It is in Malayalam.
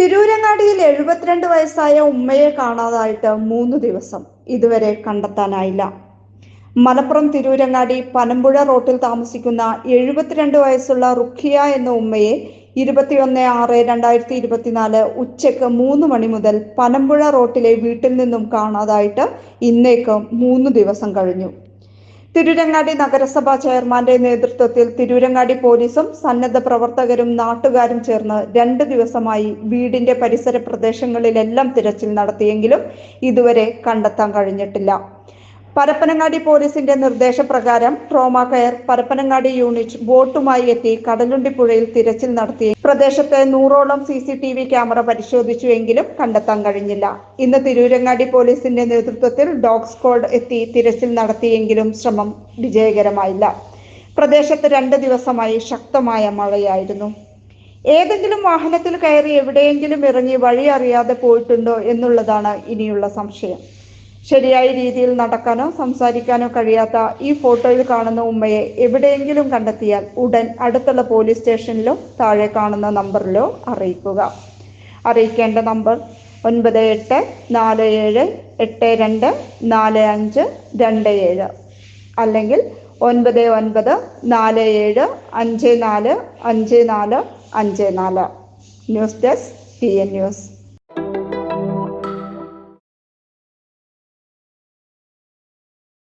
തിരൂരങ്ങാടിയിൽ എഴുപത്തിരണ്ട് വയസ്സായ ഉമ്മയെ കാണാതായിട്ട് മൂന്ന് ദിവസം ഇതുവരെ കണ്ടെത്താനായില്ല. മലപ്പുറം തിരൂരങ്ങാടി പനമ്പുഴ റോട്ടിൽ താമസിക്കുന്ന എഴുപത്തിരണ്ട് വയസ്സുള്ള റുഖിയ എന്ന ഉമ്മയെ ഇരുപത്തിയൊന്ന് ആറ് രണ്ടായിരത്തി ഇരുപത്തിനാല് ഉച്ചയ്ക്ക് മൂന്ന് മണി മുതൽ പനമ്പുഴ റോട്ടിലെ വീട്ടിൽ നിന്നും കാണാതായിട്ട് ഇന്നേക്ക് മൂന്ന് ദിവസം കഴിഞ്ഞു. തിരൂരങ്ങാടി നഗരസഭാ ചെയർമാന്റെ നേതൃത്വത്തിൽ തിരൂരങ്ങാടി പോലീസും സന്നദ്ധ പ്രവർത്തകരും നാട്ടുകാരും ചേർന്ന് രണ്ട് ദിവസമായി വീടിന്റെ പരിസര പ്രദേശങ്ങളിലെല്ലാം തിരച്ചിൽ നടത്തിയെങ്കിലും ഇതുവരെ കണ്ടെത്താൻ കഴിഞ്ഞിട്ടില്ല. പരപ്പനങ്ങാടി പോലീസിന്റെ നിർദ്ദേശപ്രകാരം ട്രോമ കെയർ പരപ്പനങ്ങാടി യൂണിറ്റ് ബോട്ടുമായി എത്തി കടലുണ്ടിപ്പുഴയിൽ തിരച്ചിൽ നടത്തി. പ്രദേശത്തെ നൂറോളം C C T V camera പരിശോധിച്ചുവെങ്കിലും കണ്ടെത്താൻ കഴിഞ്ഞില്ല. ഇന്ന് തിരൂരങ്ങാടി പോലീസിന്റെ നേതൃത്വത്തിൽ ഡോഗ് സ്ക്വാഡ് എത്തി തിരച്ചിൽ നടത്തിയെങ്കിലും ശ്രമം വിജയകരമായില്ല. പ്രദേശത്ത് രണ്ട് ദിവസമായി ശക്തമായ മഴയായിരുന്നു. ഏതെങ്കിലും വാഹനത്തിൽ കയറി എവിടെയെങ്കിലും ഇറങ്ങി വഴി അറിയാതെ പോയിട്ടുണ്ടോ എന്നുള്ളതാണ് ഇനിയുള്ള സംശയം. ശരിയായ രീതിയിൽ നടക്കാനോ സംസാരിക്കാനോ കഴിയാത്ത ഈ ഫോട്ടോയിൽ കാണുന്ന ഉമ്മയെ എവിടെയെങ്കിലും കണ്ടെത്തിയാൽ ഉടൻ അടുത്തുള്ള പോലീസ് സ്റ്റേഷനിലോ താഴെ കാണുന്ന നമ്പറിലോ അറിയിക്കുക. അറിയിക്കേണ്ട നമ്പർ ഒൻപത് എട്ട് നാല് ഏഴ് എട്ട് രണ്ട് നാല് അഞ്ച് രണ്ട് ഏഴ്. അല്ലെങ്കിൽ ഒൻപത് ഒൻപത് നാല് ഏഴ് അഞ്ച് നാല് അഞ്ച് നാല് അഞ്ച് നാല്. News desk P N news.